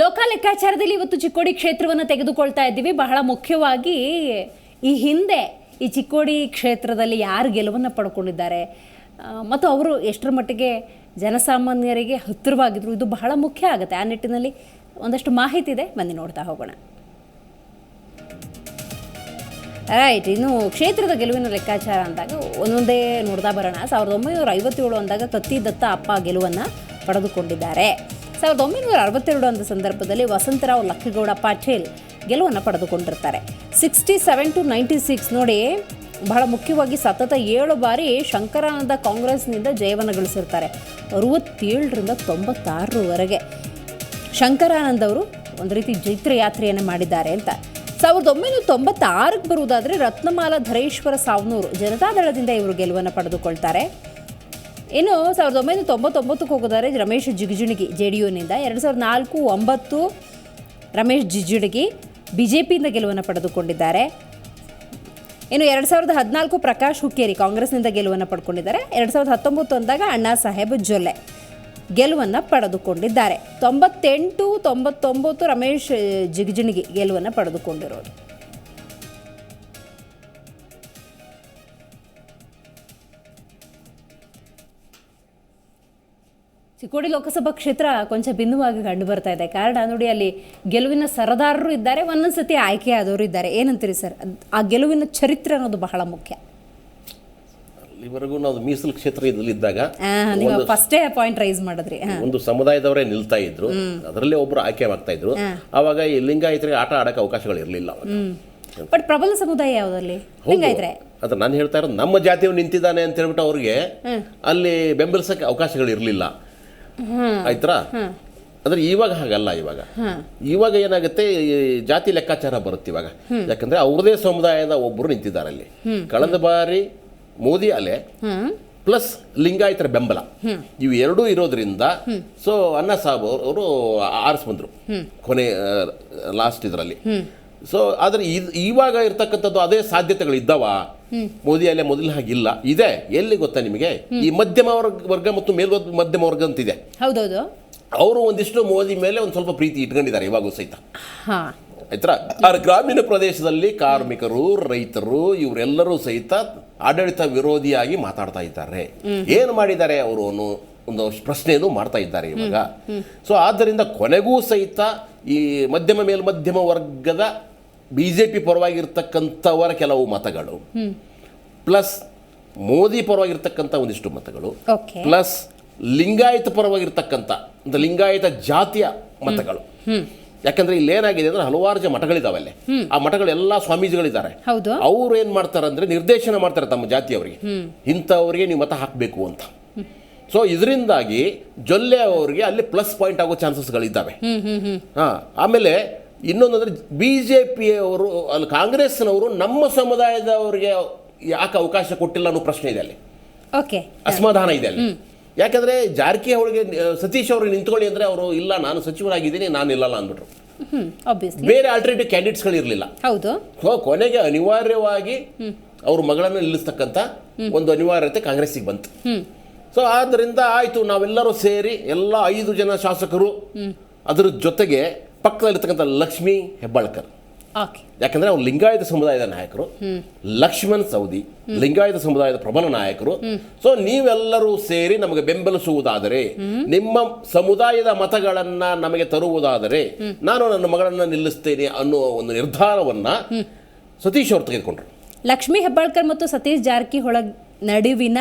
ಲೋಕ ಲೆಕ್ಕಾಚಾರದಲ್ಲಿ ಇವತ್ತು ಚಿಕ್ಕೋಡಿ ಕ್ಷೇತ್ರವನ್ನು ತೆಗೆದುಕೊಳ್ತಾ ಇದ್ದೀವಿ. ಬಹಳ ಮುಖ್ಯವಾಗಿ ಈ ಹಿಂದೆ ಈ ಚಿಕ್ಕೋಡಿ ಕ್ಷೇತ್ರದಲ್ಲಿ ಯಾರು ಗೆಲುವನ್ನು ಪಡ್ಕೊಂಡಿದ್ದಾರೆ? ಮತ್ತು ಅವರು ಎಷ್ಟರ ಮಟ್ಟಿಗೆ ಜನಸಾಮಾನ್ಯರಿಗೆ ಹತ್ತಿರವಾಗಿದ್ರು? ಇದು ಬಹಳ ಮುಖ್ಯ ಆಗುತ್ತೆ. ಆ ನಿಟ್ಟಿನಲ್ಲಿ ಒಂದಷ್ಟು ಮಾಹಿತಿ ಇದೆ. ಬನ್ನಿ ನೋಡ್ತಾ ಹೋಗೋಣ. ರೈಟ್ ಇನ್ನು ಕ್ಷೇತ್ರದ ಗೆಲುವಿನ ಲೆಕ್ಕಾಚಾರ ಅಂದಾಗ ಒಂದೊಂದೇ ನೋಡ್ತಾ ಬರೋಣ. ಸಾವಿರದ ಒಂಬೈನೂರ ಐವತ್ತೇಳು ಅಂದಾಗ ಕತ್ತಿ ದತ್ತ ಅಪ್ಪ ಗೆಲುವನ್ನು ಪಡೆದುಕೊಂಡಿದ್ದಾರೆ. ಸಾವಿರದ ಒಂಬೈನೂರ ಅರವತ್ತೆರಡು ಅಂದ ಸಂದರ್ಭದಲ್ಲಿ ವಸಂತರಾವ್ ಲಕ್ಕಿಗೌಡ ಪಾಟೀಲ್ ಗೆಲುವನ್ನು ಪಡೆದುಕೊಂಡಿರ್ತಾರೆ. Sixty seven to ninety six ನೋಡಿ ಬಹಳ ಮುಖ್ಯವಾಗಿ ಸತತ ಏಳು ಬಾರಿ ಶಂಕರಾನಂದ ಕಾಂಗ್ರೆಸ್ನಿಂದ ಜಯವನ್ನು ಗಳಿಸಿರ್ತಾರೆ. ಅರವತ್ತೇಳರಿಂದ ತೊಂಬತ್ತಾರರವರೆಗೆ ಶಂಕರಾನಂದ ಅವರು ಒಂದು ರೀತಿ ಜೈತ್ರ ಯಾತ್ರೆಯನ್ನು ಮಾಡಿದ್ದಾರೆ ಅಂತ. ಸಾವಿರದ ಒಂಬೈನೂರ ತೊಂಬತ್ತಾರಕ್ಕೆ ಬರುವುದಾದರೆ ರತ್ನಮಾಲಾ ಧರೇಶ್ವರ ಸಾವ್ನೂರು ಜನತಾದಳದಿಂದ ಇವರು ಗೆಲುವನ್ನು ಪಡೆದುಕೊಳ್ತಾರೆ. ಇನ್ನು ಸಾವಿರದ ಒಂಬೈನೂರ ತೊಂಬತ್ತೊಂಬತ್ತಕ್ಕೆ ಹೋಗೋದಾದ್ರೆ ರಮೇಶ್ ಜಿಗಜಿಣಗಿ ಜೆ ಡಿ ಯುನಿಂದ ಎರಡು ಸಾವಿರದ ನಾಲ್ಕು, ಒಂಬತ್ತು ರಮೇಶ್ ಜಿಜುಣಗಿ ಬಿ ಜೆ ಪಿಯಿಂದ ಗೆಲುವನ್ನು ಪಡೆದುಕೊಂಡಿದ್ದಾರೆ. ಇನ್ನು ಎರಡು ಸಾವಿರದ ಹದಿನಾಲ್ಕು ಪ್ರಕಾಶ್ ಹುಕ್ಕೇರಿ ಕಾಂಗ್ರೆಸ್ನಿಂದ ಗೆಲುವನ್ನು ಪಡ್ಕೊಂಡಿದ್ದಾರೆ. ಎರಡು ಸಾವಿರದ ಹತ್ತೊಂಬತ್ತು ಅಂದಾಗ ಅಣ್ಣಾ ಸಾಹೇಬ್ ಜೊಲ್ಲೆ ಗೆಲುವನ್ನು ಪಡೆದುಕೊಂಡಿದ್ದಾರೆ. ತೊಂಬತ್ತೆಂಟು, ತೊಂಬತ್ತೊಂಬತ್ತು ರಮೇಶ್ ಜಿಗಜಿಣಗಿ ಗೆಲುವನ್ನು ಪಡೆದುಕೊಂಡಿರೋದು ಚಿಕ್ಕೋಡಿ ಲೋಕಸಭಾ ಕ್ಷೇತ್ರ ಕೊಂಚ ಭಿನ್ನವಾಗಿ ಕಂಡು ಬರ್ತಾ ಇದೆ. ಕಾರಣ ನೋಡಿ ಅಲ್ಲಿ ಗೆಲುವಿನ ಸರದಾರರು ಇದ್ದಾರೆ ಒಂದೊಂದು ಸತಿ ಆಯ್ಕೆ ಆದವರು ಇದ್ದಾರೆ. ಏನಂತೀರಿ ಸರ್? ಆ ಗೆಲುವಿನ ಚರಿತ್ರೆ ಅನ್ನೋದು ಬಹಳ ಮುಖ್ಯ. ಅಲ್ಲಿವರೆಗೂ ನಾವು ಮೀಸಲು ಕ್ಷೇತ್ರ ಫಸ್ಟೇ ಪಾಯಿಂಟ್ ರೈಸ್ ಮಾಡಿದ್ರಿ. ಒಂದು ಸಮುದಾಯದವರೇ ನಿಲ್ತಾ ಇದ್ರು. ಅದರಲ್ಲೇ ಒಬ್ರು ಆಯ್ಕೆ ಆಗ್ತಾ ಇದ್ರು. ಅವಾಗ ಈ ಲಿಂಗಾಯತರಿಗೆ ಆಟ ಆಡಕ್ಕೆ ಅವಕಾಶಗಳು ಇರಲಿಲ್ಲ ಬಟ್ ಪ್ರಬಲ ಸಮುದಾಯ ಯಾವುದಲ್ಲಿ ಲಿಂಗಾಯತ್ರೆ? ಅದು ನಾನು ಹೇಳ್ತಾ ಇರೋದು ನಮ್ಮ ಜಾತಿಯವ್ ನಿಂತಿದ್ದಾನೆ ಅಂತ ಹೇಳ್ಬಿಟ್ಟು ಅವ್ರಿಗೆ ಅಲ್ಲಿ ಬೆಂಬಲಿಸಕ್ಕೆ ಅವಕಾಶಗಳು ಇರಲಿಲ್ಲ. ಆಯ್ತಾ ಅಂದ್ರೆ ಇವಾಗ ಹಾಗಲ್ಲ ಇವಾಗ. ಇವಾಗ ಏನಾಗುತ್ತೆ ಜಾತಿ ಲೆಕ್ಕಾಚಾರ ಬರುತ್ತೆ ಇವಾಗ. ಯಾಕಂದ್ರೆ ಅವ್ರದೇ ಸಮುದಾಯದ ಒಬ್ಬರು ನಿಂತಿದ್ದಾರೆ ಅಲ್ಲಿ. ಕಳೆದ ಬಾರಿ ಮೋದಿ ಅಲೆ ಪ್ಲಸ್ ಲಿಂಗಾಯತರ ಬೆಂಬಲ. ಇವು ಎರಡೂ ಇರೋದ್ರಿಂದ, ಸೊ ಅನ್ನ ಸಾಬ್ ಅವರು ಆರಿಸ್ ಬಂದರು ಕೊನೆ ಲಾಸ್ಟ್ ಇದರಲ್ಲಿ. ಸೊ ಆದರೆ ಇವಾಗ ಇರ್ತಕ್ಕಂಥದ್ದು ಅದೇ ಸಾಧ್ಯತೆಗಳು ಇದ್ದಾವ ಮೋದಿ ಅಲ್ಲೇ ಮೊದಲು ಹಾಗಿಲ್ಲ ಇದೆ. ಎಲ್ಲಿ ಗೊತ್ತಾ ನಿಮಗೆ? ಈ ಮಧ್ಯಮ ವರ್ಗ ವರ್ಗ ಮತ್ತು ಮೇಲ್ ಮಧ್ಯಮ ವರ್ಗ ಅಂತಿದೆ. ಹೌದೌದು. ಅವರು ಒಂದಿಷ್ಟು ಮೋದಿ ಮೇಲೆ ಒಂದು ಸ್ವಲ್ಪ ಪ್ರೀತಿ ಇಟ್ಕೊಂಡಿದ್ದಾರೆ ಇವಾಗೂ ಸಹಿತ. ಆಯ್ತರ? ಆಯ್ತಾ ಆದ್ರೆ ಗ್ರಾಮೀಣ ಪ್ರದೇಶದಲ್ಲಿ ಕಾರ್ಮಿಕರು ರೈತರು ಇವರೆಲ್ಲರೂ ಸಹಿತ ಆಡಳಿತ ವಿರೋಧಿಯಾಗಿ ಮಾತಾಡ್ತಾ ಇದ್ದಾರೆ. ಏನು ಮಾಡಿದ್ದಾರೆ ಅವರು ಒಂದು ಪ್ರಶ್ನೆಯನ್ನು ಮಾಡ್ತಾ ಇದ್ದಾರೆ ಇವಾಗ. ಸೊ ಆದ್ದರಿಂದ ಕೊನೆಗೂ ಸಹಿತ ಈ ಮಧ್ಯಮ ಮೇಲ್ಮಧ್ಯಮ ವರ್ಗದ ಬಿ ಜೆ ಪಿ ಪರವಾಗಿರ್ತಕ್ಕಂಥವರ ಕೆಲವು ಮತಗಳು. ಪ್ಲಸ್ ಮೋದಿ ಪರವಾಗಿರ್ತಕ್ಕಂಥ ಒಂದಿಷ್ಟು ಮತಗಳು. ಪ್ಲಸ್ ಲಿಂಗಾಯತ ಪರವಾಗಿರ್ತಕ್ಕಂಥ ಅಂದರೆ ಲಿಂಗಾಯತ ಜಾತಿಯ ಮತಗಳು. ಯಾಕಂದ್ರೆ ಇಲ್ಲಿ ಏನಾಗಿದೆ ಅಂದ್ರೆ ಹಲವಾರು ಜನ ಮಠಗಳಿದಾವೆ ಅಲ್ಲಿ ಆ ಮಠಗಳೆಲ್ಲ ಸ್ವಾಮೀಜಿಗಳಿದ್ದಾರೆ. ಅವ್ರು ಏನ್ ಮಾಡ್ತಾರೆ ಅಂದ್ರೆ ನಿರ್ದೇಶನ ಮಾಡ್ತಾರೆ ತಮ್ಮ ಜಾತಿಯವರಿಗೆ. ಇಂಥವ್ರಿಗೆ ನೀವು ಮತ ಹಾಕಬೇಕು ಅಂತ. ಸೊ ಇದರಿಂದಾಗಿ ಜೊಲ್ಲೆ ಅವರಿಗೆ ಅಲ್ಲಿ ಪ್ಲಸ್ ಪಾಯಿಂಟ್ ಆಗೋ ಚಾನ್ಸಸ್ಗಳಿದ್ದಾವೆ ಹಾ ಆಮೇಲೆ ಇನ್ನೊಂದಂದ್ರೆ ಬಿ ಜೆ ಪಿಯವರು ಅಲ್ಲಿ ಕಾಂಗ್ರೆಸ್ನವರು ನಮ್ಮ ಸಮುದಾಯದವರಿಗೆ ಯಾಕೆ ಅವಕಾಶ ಕೊಟ್ಟಿಲ್ಲ ಅನ್ನೋ ಪ್ರಶ್ನೆ ಇದೆ ಅಲ್ಲಿ. ಓಕೆ ಅಸಮಾಧಾನ ಇದೆ ಅಲ್ಲಿ. ಯಾಕಂದ್ರೆ ಜಾರಕಿಹೊಳಿಗೆ ಅವರಿಗೆ ಸತೀಶ್ ಅವ್ರಿಗೆ ನಿಂತ್ಕೊಳ್ಳಿ ಅಂದರೆ ಅವರು ಇಲ್ಲ ನಾನು ಸಚಿವರಾಗಿದ್ದೀನಿ ನಾನು ಇಲ್ಲಲ್ಲ ಅಂದ್ಬಿಟ್ರು. ಬೇರೆ ಆಲ್ಟರ್ನೇಟಿವ್ ಕ್ಯಾಂಡಿಡೇಟ್ಸ್ಗಳು ಇರಲಿಲ್ಲ. ಹೌದು. ಸೊ ಕೊನೆಗೆ ಅನಿವಾರ್ಯವಾಗಿ ಅವ್ರ ಮಗಳನ್ನು ನಿಲ್ಲಿಸ್ತಕ್ಕಂಥ ಒಂದು ಅನಿವಾರ್ಯತೆ ಕಾಂಗ್ರೆಸ್ಸಿಗೆ ಬಂತು. ಸೊ ಆದ್ದರಿಂದ ಆಯಿತು ನಾವೆಲ್ಲರೂ ಸೇರಿ ಎಲ್ಲ ಐದು ಜನ ಶಾಸಕರು ಅದರ ಜೊತೆಗೆ ಪಕ್ಕದಲ್ಲಿರ್ತಕ್ಕಂಥ ಲಕ್ಷ್ಮಿ ಹೆಬ್ಬಾಳ್ಕರ್. ಯಾಕಂದ್ರೆ ಅವ್ರು ಲಿಂಗಾಯತ ಸಮುದಾಯದ ನಾಯಕರು ಲಕ್ಷ್ಮಣ್ ಸೌದಿ ಲಿಂಗಾಯತ ಸಮುದಾಯದ ಪ್ರಬಲ ನಾಯಕರು. ಸೊ ನೀವೆಲ್ಲರೂ ಸೇರಿ ನಮಗೆ ಬೆಂಬಲಿಸುವುದಾದರೆ ನಿಮ್ಮ ಸಮುದಾಯದ ಮತಗಳನ್ನ ನಮಗೆ ತರುವುದಾದರೆ ನಾನು ನನ್ನ ಮಗಳನ್ನ ನಿಲ್ಲಿಸ್ತೇನೆ ಅನ್ನುವ ಒಂದು ನಿರ್ಧಾರವನ್ನ ಸತೀಶ್ ಅವರು ತೆಗೆದುಕೊಂಡ್ರು. ಲಕ್ಷ್ಮೀ ಹೆಬ್ಬಾಳ್ಕರ್ ಮತ್ತು ಸತೀಶ್ ಜಾರಕಿಹೊಳ ನಡುವಿನ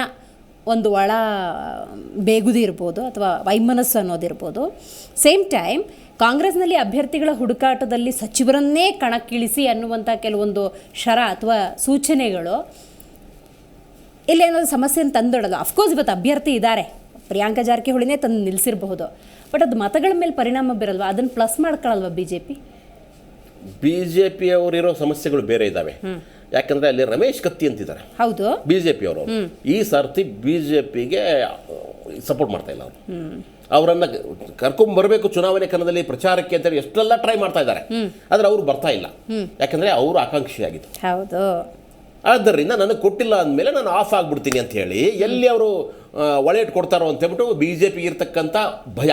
ಒಂದು ಒಳ ಬೇಗುದಿ ಇರ್ಬೋದು ಅಥವಾ ವೈಮನಸ್ಸು ಅನ್ನೋದಿರ್ಬೋದು. ಸೇಮ್ ಟೈಮ್ ಕಾಂಗ್ರೆಸ್ನಲ್ಲಿ ಅಭ್ಯರ್ಥಿಗಳ ಹುಡುಕಾಟದಲ್ಲಿ ಸಚಿವರನ್ನೇ ಕಣಕ್ಕಿಳಿಸಿ ಅನ್ನುವಂಥ ಕೆಲವೊಂದು ಶರ ಅಥವಾ ಸೂಚನೆಗಳು. ಇಲ್ಲಿ ಏನಾದರೂ ಸಮಸ್ಯೆಯನ್ನು ತಂದೊಡೋದು. ಅಫ್ಕೋರ್ಸ್ ಇವತ್ತು ಅಭ್ಯರ್ಥಿ ಇದ್ದಾರೆ ಪ್ರಿಯಾಂಕಾ ಜಾರಕಿಹೊಳಿನೇ ತಂದು ನಿಲ್ಲಿಸಿರಬಹುದು ಬಟ್ ಅದು ಮತಗಳ ಮೇಲೆ ಪರಿಣಾಮ ಬೀರಲ್ವ? ಅದನ್ನು plus ಮಾಡ್ಕೊಳ್ಳಲ್ವ B J P B J ಪಿಯವರಿರೋ ಸಮಸ್ಯೆಗಳು ಬೇರೆ ಇದ್ದಾವೆ ಯಾಕಂದ್ರೆ ಅಲ್ಲಿ ರಮೇಶ್ ಕತ್ತಿ ಅಂತಿದ್ದಾರೆ. ಹೌದು. ಬಿ ಜೆ ಪಿಯವರು ಈ ಸರ್ತಿ ಬಿ ಜೆ ಪಿಗೆ ಸಪೋರ್ಟ್ ಮಾಡ್ತಾ ಇಲ್ಲ ಅವರು. ಅವರನ್ನ ಕರ್ಕೊಂಡ್ ಬರಬೇಕು ಚುನಾವಣೆ ಕಣದಲ್ಲಿ ಪ್ರಚಾರಕ್ಕೆ ಅಂತೇಳಿ ಎಷ್ಟೆಲ್ಲ ಟ್ರೈ ಮಾಡ್ತಾ ಇದ್ದಾರೆ. ಆದ್ರೆ ಅವರು ಬರ್ತಾ ಇಲ್ಲ. ಯಾಕಂದರೆ ಅವರು ಆಕಾಂಕ್ಷಿಯಾಗಿತ್ತು ಹೌದು. ಆದ್ದರಿಂದ ನನಗೆ ಕೊಟ್ಟಿಲ್ಲ ಅಂದಮೇಲೆ ನಾನು ಆಫ್ ಆಗಿಬಿಡ್ತೀನಿ ಅಂತ ಹೇಳಿ ಎಲ್ಲಿ ಅವರು ಒಳೇಟ್ ಕೊಡ್ತಾರೋ ಅಂತ ಹೇಳ್ಬಿಟ್ಟು ಬಿ ಜೆ ಪಿ ಇರ್ತಕ್ಕಂಥ ಭಯ.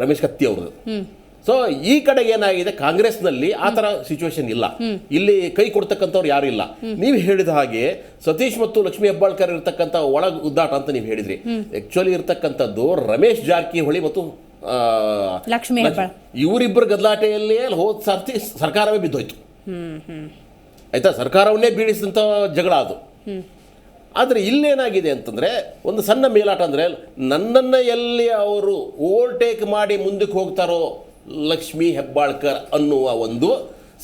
ರಮೇಶ್ ಕತ್ತಿ ಅವ್ರದ್ದು. ಸೊ ಈ ಕಡೆ ಏನಾಗಿದೆ? ಕಾಂಗ್ರೆಸ್ನಲ್ಲಿ ಆ ತರ ಸಿಚುವೇಶನ್ ಇಲ್ಲ. ಇಲ್ಲಿ ಕೈ ಕೊಡ್ತಕ್ಕಂಥವ್ರು ಯಾರು ಇಲ್ಲ. ನೀವು ಹೇಳಿದ ಹಾಗೆ ಸತೀಶ್ ಮತ್ತು ಲಕ್ಷ್ಮಿ ಹೆಬ್ಬಾಳ್ಕರ್ ಇರ್ತಕ್ಕಂಥ ಒಳ ಉದ್ದಾಟ ಅಂತ ನೀವು ಹೇಳಿದ್ರಿ. ಆಕ್ಚುಲಿ ಇರ್ತಕ್ಕಂಥದ್ದು ರಮೇಶ್ ಜಾರಕಿಹೊಳಿ ಮತ್ತು ಲಕ್ಷ್ಮಿ. ಇವರಿಬ್ಬರ ಗದ್ಲಾಟೆಯಲ್ಲೇ ಹೋದ ಸರ್ತಿ ಸರ್ಕಾರವೇ ಬಿದ್ದೋಯ್ತು. ಆಯ್ತಾ? ಸರ್ಕಾರವನ್ನೇ ಬೀಳಿಸಿದಂಥ ಜಗಳ ಅದು. ಆದರೆ ಇಲ್ಲೇನಾಗಿದೆ ಅಂತಂದರೆ ಒಂದು ಸಣ್ಣ ಮೇಲಾಟ ಅಂದರೆ ನನ್ನನ್ನು ಎಲ್ಲಿ ಅವರು ಓವರ್ಟೇಕ್ ಮಾಡಿ ಮುಂದಕ್ಕೆ ಹೋಗ್ತಾರೋ ಲಕ್ಷ್ಮೀ ಹೆಬ್ಬಾಳ್ಕರ್ ಅನ್ನುವ ಒಂದು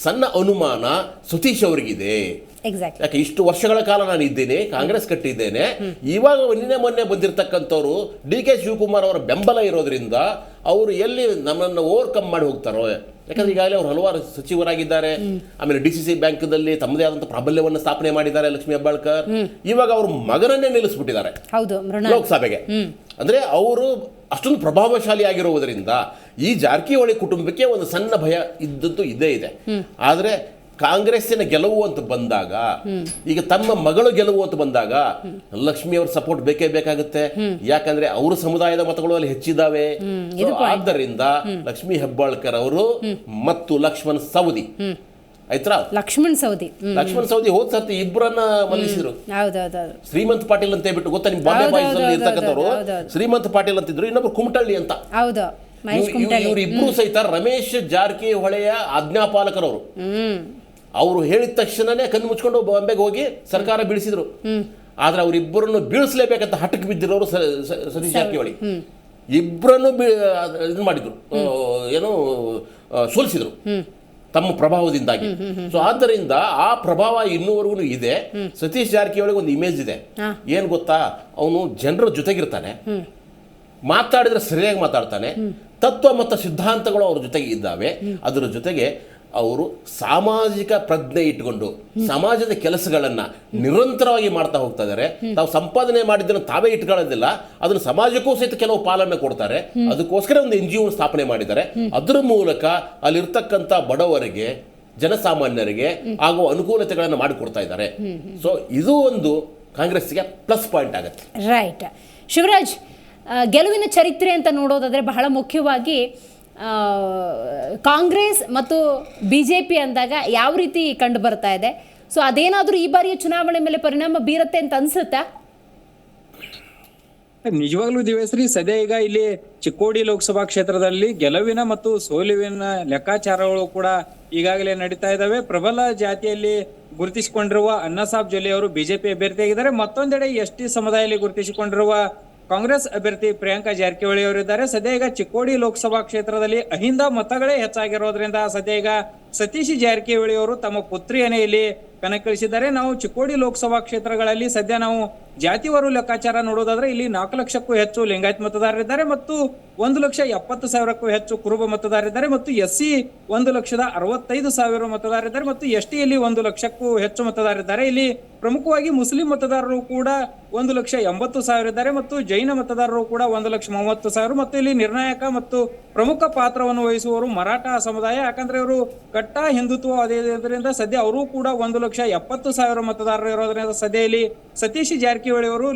ಸಣ್ಣ ಅನುಮಾನ ಸತೀಶ್ ಅವರಿಗಿದೆ. ಎಕ್ಸಾಕ್ಟ್ ಯಾಕೆ ಇಷ್ಟು ವರ್ಷಗಳ ಕಾಲ ನಾನು ಇದ್ದೇನೆ ಕಾಂಗ್ರೆಸ್ ಕಟ್ಟಿದ್ದೇನೆ. ಇವಾಗ ನಿನ್ನೆ ಮೊನ್ನೆ ಬಂದಿರತಕ್ಕಂಥವ್ರು ಡಿ ಕೆ ಶಿವಕುಮಾರ್ ಅವರ ಬೆಂಬಲ ಇರೋದ್ರಿಂದ ಅವರು ಎಲ್ಲಿ ನಮ್ಮನ್ನು ಓವರ್ಕಮ್ ಮಾಡಿ ಹೋಗ್ತಾರೋ. ಯಾಕಂದ್ರೆ ಈಗಾಗಲೇ ಅವರು ಹಲವಾರು ಸಚಿವರಾಗಿದ್ದಾರೆ. ಆಮೇಲೆ ಡಿ ಸಿ ಸಿ ಬ್ಯಾಂಕ್ದಲ್ಲಿ ತಮ್ಮದೇ ಆದಂತಹ ಪ್ರಾಬಲ್ಯವನ್ನು ಸ್ಥಾಪನೆ ಮಾಡಿದ್ದಾರೆ ಲಕ್ಷ್ಮೀ ಹೆಬ್ಬಾಳ್ಕರ್. ಇವಾಗ ಅವ್ರ ಮಗನನ್ನೇ ನಿಲ್ಲಿಸ್ಬಿಟ್ಟಿದ್ದಾರೆ. ಲೋಕಸಭೆಗೆ. ಅಂದ್ರೆ ಅವರು ಅಷ್ಟೊಂದು ಪ್ರಭಾವಶಾಲಿ ಆಗಿರುವುದರಿಂದ ಈ ಜಾರಕಿಹೊಳಿ ಕುಟುಂಬಕ್ಕೆ ಒಂದು ಸಣ್ಣ ಭಯ ಇದ್ದದ್ದು ಇದ್ದೇ ಇದೆ. ಆದ್ರೆ ಕಾಂಗ್ರೆಸ್ಸಿನ ಗೆಲುವು ಅಂತ ಬಂದಾಗ ಈಗ ತಮ್ಮ ಮಗಳು ಗೆಲುವು ಅಂತ ಬಂದಾಗ ಲಕ್ಷ್ಮಿ ಅವ್ರ ಸಪೋರ್ಟ್ ಬೇಕೇ ಬೇಕಾಗುತ್ತೆ. ಯಾಕಂದ್ರೆ ಅವ್ರ ಸಮುದಾಯದ ಮತಗಳು ಅಲ್ಲಿ ಹೆಚ್ಚಿದಾವೆ So, ಆದ್ದರಿಂದ ಲಕ್ಷ್ಮಿ ಹೆಬ್ಬಾಳ್ಕರ್ ಅವರು ಮತ್ತು ಲಕ್ಷ್ಮಣ್ ಸೌದಿ ಆಯ್ತಾ ಲಕ್ಷ್ಮಣ್ ಸೌದಿ ಲಕ್ಷ್ಮಣ್ ಸೌದಿ ಹೋದ್ ಸರ್ತಿ ಇಬ್ಬರನ್ನ ಮಲ್ಲಿಸಿದ್ರು ಶ್ರೀಮಂತ ಪಾಟೀಲ್ ಅಂತ ಹೇಳ್ಬಿಟ್ಟು ಗೊತ್ತಾ ನಿಮ್ ಬಾಂಬೆ ಬಾಯ್ಸ್ ಇರ್ತಕ್ಕಂಥವ್ರು. ಶ್ರೀಮಂತ್ ಪಾಟೀಲ್ ಅಂತಿದ್ರು ಇನ್ನೊಬ್ರು ಕುಮಟಳ್ಳಿ ಅಂತ. ಹೌದು ಇಬ್ರು ಇವರಿಬ್ರು ಸಹಿತ ರಮೇಶ್ ಜಾರಕಿಹೊಳೆಯ ಆಜ್ಞಾಪಾಲಕರವರು. ಅವರು ಹೇಳಿದ ತಕ್ಷಣನೇ ಕಣ್ಣು ಮುಚ್ಕೊಂಡು ಬಾಂಬೆಗೆ ಹೋಗಿ ಸರ್ಕಾರ ಬೀಳಿಸಿದ್ರು. ಆದ್ರೆ ಅವರಿಬ್ಬರನ್ನು ಬೀಳಿಸಲೇಬೇಕಂತ ಹಠಕ್ಕೆ ಬಿದ್ದಿರೋರು ಸತೀಶ್ ಜಾರಕಿಹೊಳಿ. ಇಬ್ಬರನ್ನು ಇದು ಮಾಡಿದ್ರು. ಏನು ಸೋಲಿಸಿದ್ರು. ತಮ್ಮ ಪ್ರಭಾವದಿಂದಾಗಿ. ಸೊ ಆದ್ದರಿಂದ ಆ ಪ್ರಭಾವ ಇನ್ನೂವರೆಗೂ ಇದೆ. ಸತೀಶ್ ಜಾರಕಿಹೊಳಿಗೆ ಒಂದು ಇಮೇಜ್ ಇದೆ. ಏನು ಏನ್ ಗೊತ್ತಾ? ಅವನು ಜನರ ಜೊತೆಗಿರ್ತಾನೆ. ಮಾತಾಡಿದ್ರೆ ಸರಿಯಾಗಿ ಮಾತಾಡ್ತಾನೆ. ತತ್ವ ಮತ್ತು ಸಿದ್ಧಾಂತಗಳು ಅವ್ರ ಜೊತೆಗೆ ಇದ್ದಾವೆ. ಅದರ ಜೊತೆಗೆ ಅವರು ಸಾಮಾಜಿಕ ಪ್ರಜ್ಞೆ ಇಟ್ಕೊಂಡು ಸಮಾಜದ ಕೆಲಸಗಳನ್ನ ನಿರಂತರವಾಗಿ ಮಾಡ್ತಾ ಹೋಗ್ತಾ ಇದ್ದಾರೆ. ತಾವು ಸಂಪಾದನೆ ಮಾಡಿದ್ದನ್ನು ತಾವೇ ಇಟ್ಕೊಳ್ಳೋದಿಲ್ಲ. ಅದನ್ನು ಸಮಾಜಕ್ಕೂ ಸಹಿತ ಕೆಲವು ಪಾಲನೆ ಕೊಡ್ತಾರೆ. ಅದಕ್ಕೋಸ್ಕರ ಒಂದು ಎನ್ ಜಿ ಸ್ಥಾಪನೆ ಮಾಡಿದ್ದಾರೆ. ಅದರ ಮೂಲಕ ಅಲ್ಲಿರ್ತಕ್ಕಂಥ ಬಡವರಿಗೆ, ಜನಸಾಮಾನ್ಯರಿಗೆ ಆಗುವ ಅನುಕೂಲತೆಗಳನ್ನು ಮಾಡಿಕೊಡ್ತಾ ಇದ್ದಾರೆ. ಸೊ ಇದು ಒಂದು ಕಾಂಗ್ರೆಸ್ಗೆ ಪ್ಲಸ್ ಪಾಯಿಂಟ್ ಆಗುತ್ತೆ. ರೈಟ್ ಶಿವರಾಜ್ ಗೆಲುವಿನ ಚರಿತ್ರೆ ಅಂತ ನೋಡೋದಾದ್ರೆ ಬಹಳ ಮುಖ್ಯವಾಗಿ ಕಾಂಗ್ರೆಸ್ ಮತ್ತು ಬಿ ಜೆ ಪಿ ಅಂದಾಗ ಯಾವ ರೀತಿ ಕಂಡು ಬರ್ತಾ ಇದೆ? ಸೊ ಅದೇನಾದರೂ ಈ ಬಾರಿಯ ಚುನಾವಣೆ ಮೇಲೆ ಪರಿಣಾಮ ಬೀರುತ್ತೆ ಅಂತ ಅನ್ಸುತ್ತಾ? ನಿಜವಾಗ್ಲೂ ದಿವೇಶ್ರೀ ಸದ್ಯ ಈಗ ಇಲ್ಲಿ ಚಿಕ್ಕೋಡಿ ಲೋಕಸಭಾ ಕ್ಷೇತ್ರದಲ್ಲಿ ಗೆಲುವಿನ ಮತ್ತು ಸೋಲುವಿನ ಲೆಕ್ಕಾಚಾರಗಳು ಕೂಡ ಈಗಾಗಲೇ ನಡೀತಾ ಇದ್ದಾವೆ ಪ್ರಬಲ ಜಾತಿಯಲ್ಲಿ ಗುರುತಿಸಿಕೊಂಡಿರುವ ಅನ್ನಸಾಬ್ ಜೊಲ್ಲೆ ಅವರು ಬಿಜೆಪಿ ಅಭ್ಯರ್ಥಿಯಾಗಿದ್ದಾರೆ. ಮತ್ತೊಂದೆಡೆ ಎಸ್ ಟಿ ಸಮುದಾಯದಲ್ಲಿ ಗುರುತಿಸಿಕೊಂಡಿರುವ ಕಾಂಗ್ರೆಸ್ ಅಭ್ಯರ್ಥಿ ಪ್ರಿಯಾಂಕಾ ಜಾರಕಿಹೊಳಿ ಅವರಿದ್ದಾರೆ. ಸದ್ಯ ಈಗ ಚಿಕ್ಕೋಡಿ ಲೋಕಸಭಾ ಕ್ಷೇತ್ರದಲ್ಲಿ ಅಹಿಂದ ಮತಗಳೇ ಹೆಚ್ಚಾಗಿರೋದ್ರಿಂದ ಸದ್ಯ ಈಗ ಸತೀಶ್ ಜಾರಕಿಹೊಳಿ ಅವರು ತಮ್ಮ ಪುತ್ರಿಯನ್ನೇ ಇಲ್ಲಿ ಕಣಕ್ಕಿಳಿಸಿದ್ದಾರೆ. ನಾವು ಚಿಕ್ಕೋಡಿ ಲೋಕಸಭಾ ಕ್ಷೇತ್ರಗಳಲ್ಲಿ ಸದ್ಯ ನಾವು ಜಾತಿವಾರು ಲೆಕ್ಕಾಚಾರ ನೋಡೋದಾದ್ರೆ ಇಲ್ಲಿ ನಾಲ್ಕು ಲಕ್ಷಕ್ಕೂ ಹೆಚ್ಚು ಲಿಂಗಾಯತ್ ಮತದಾರರಿದ್ದಾರೆ ಮತ್ತು ಒಂದು ಲಕ್ಷ ಎಪ್ಪತ್ತು ಸಾವಿರಕ್ಕೂ ಹೆಚ್ಚು ಕುರುಬ ಮತದಾರರಿದ್ದಾರೆ ಮತ್ತು ಎಸ್ ಸಿ ಒಂದು ಲಕ್ಷದ ಅರವತ್ತೈದು ಸಾವಿರ ಮತದಾರರಿದ್ದಾರೆ ಮತ್ತು ಎಸ್ ಟಿಯಲ್ಲಿ ಒಂದು ಲಕ್ಷಕ್ಕೂ ಹೆಚ್ಚು ಮತದಾರರಿದ್ದಾರೆ. ಇಲ್ಲಿ ಪ್ರಮುಖವಾಗಿ ಮುಸ್ಲಿಂ ಮತದಾರರು ಕೂಡ ಒಂದು ಲಕ್ಷ ಎಂಬತ್ತು ಸಾವಿರ ಇದ್ದಾರೆ ಮತ್ತು ಜೈನ ಮತದಾರರು ಕೂಡ ಒಂದು ಲಕ್ಷ ಮೂವತ್ತು ಸಾವಿರ ಮತ್ತು ಇಲ್ಲಿ ನಿರ್ಣಾಯಕ ಮತ್ತು ಪ್ರಮುಖ ಪಾತ್ರವನ್ನು ವಹಿಸುವವರು ಮರಾಠ ಸಮುದಾಯ. ಯಾಕಂದ್ರೆ ಇವರು ಕಟ್ಟ ಹಿಂದುತ್ವ ಇರೋದ್ರಿಂದ ಸದ್ಯ ಅವರು ಕೂಡ ಒಂದು ಲಕ್ಷ ಎಪ್ಪತ್ತು ಸಾವಿರ ಮತದಾರರು ಇರೋದ್ರಿಂದ ಸದ್ಯ ಸತೀಶ್ ಜಾರಕಿಹೊಳಿ ಅವರು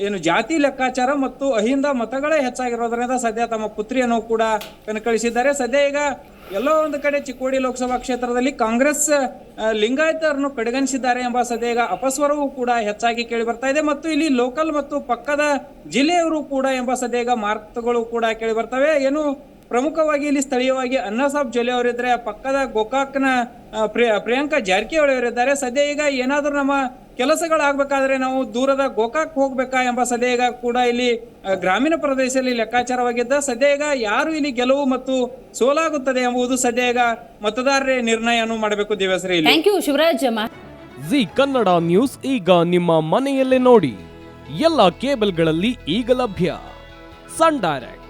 ಏನು ಜಾತಿ ಲೆಕ್ಕಾಚಾರ ಮತ್ತು ಅಹಿಂದ ಮತಗಳೇ ಹೆಚ್ಚಾಗಿರೋದ್ರಿಂದ ಸದ್ಯ ತಮ್ಮ ಪುತ್ರಿಯನ್ನು ಕೂಡ ಕಣಕಳಿಸಿದ್ದಾರೆ ಸದ್ಯ ಈಗ ಎಲ್ಲೋ ಒಂದು ಕಡೆ ಚಿಕ್ಕೋಡಿ ಲೋಕಸಭಾ ಕ್ಷೇತ್ರದಲ್ಲಿ ಕಾಂಗ್ರೆಸ್ ಲಿಂಗಾಯತರನ್ನು ಕಡೆಗಣಿಸಿದ್ದಾರೆ ಎಂಬ ಸದ್ಯ ಈಗ ಅಪಸ್ವರವೂ ಕೂಡ ಹೆಚ್ಚಾಗಿ ಕೇಳಿ ಬರ್ತಾ ಇದೆ ಮತ್ತು ಇಲ್ಲಿ ಲೋಕಲ್ ಮತ್ತು ಪಕ್ಕದ ಜಿಲ್ಲೆಯವರು ಕೂಡ ಎಂಬ ಸದ್ಯ ಈಗ ಕೂಡ ಕೇಳಿ ಬರ್ತವೆ. ಏನು ಪ್ರಮುಖವಾಗಿ ಇಲ್ಲಿ ಸ್ಥಳೀಯವಾಗಿ ಅನ್ನಸಾಬ್ ಜೊಲೆ ಅವರಿದ್ದಾರೆ ಪಕ್ಕದ ಗೋಕಾಕ್ನ ಪ್ರಿಯ ಪ್ರಿಯಾಂಕಾ ಜಾರಕಿಹೊಳಿ ಅವರಿದ್ದಾರೆ. ಸದ್ಯ ಈಗ ಏನಾದರೂ ನಮ್ಮ ಕೆಲಸಗಳಾಗಬೇಕಾದ್ರೆ ನಾವು ದೂರದ ಗೋಕಾಕ್ ಹೋಗ್ಬೇಕಾ ಎಂಬ ಸದ್ಯ ಈಗ ಕೂಡ ಇಲ್ಲಿ ಗ್ರಾಮೀಣ ಪ್ರದೇಶದಲ್ಲಿ ಲೆಕ್ಕಾಚಾರವಾಗಿದ್ದ ಸದ್ಯ ಈಗ ಯಾರು ಇಲ್ಲಿ ಗೆಲುವು ಮತ್ತು ಸೋಲಾಗುತ್ತದೆ ಎಂಬುದು ಸದ್ಯ ಈಗ ಮತದಾರರೇ ನಿರ್ಣಯವನ್ನು ಮಾಡಬೇಕು ದಿವಸರಿ ಇಲ್ಲಿ. Thank you Shivaraj ji Kannada news ಈಗ ನಿಮ್ಮ ಮನೆಯಲ್ಲೇ ನೋಡಿ. ಎಲ್ಲ ಕೇಬಲ್ಗಳಲ್ಲಿ ಈಗ ಲಭ್ಯ. Sun Direct.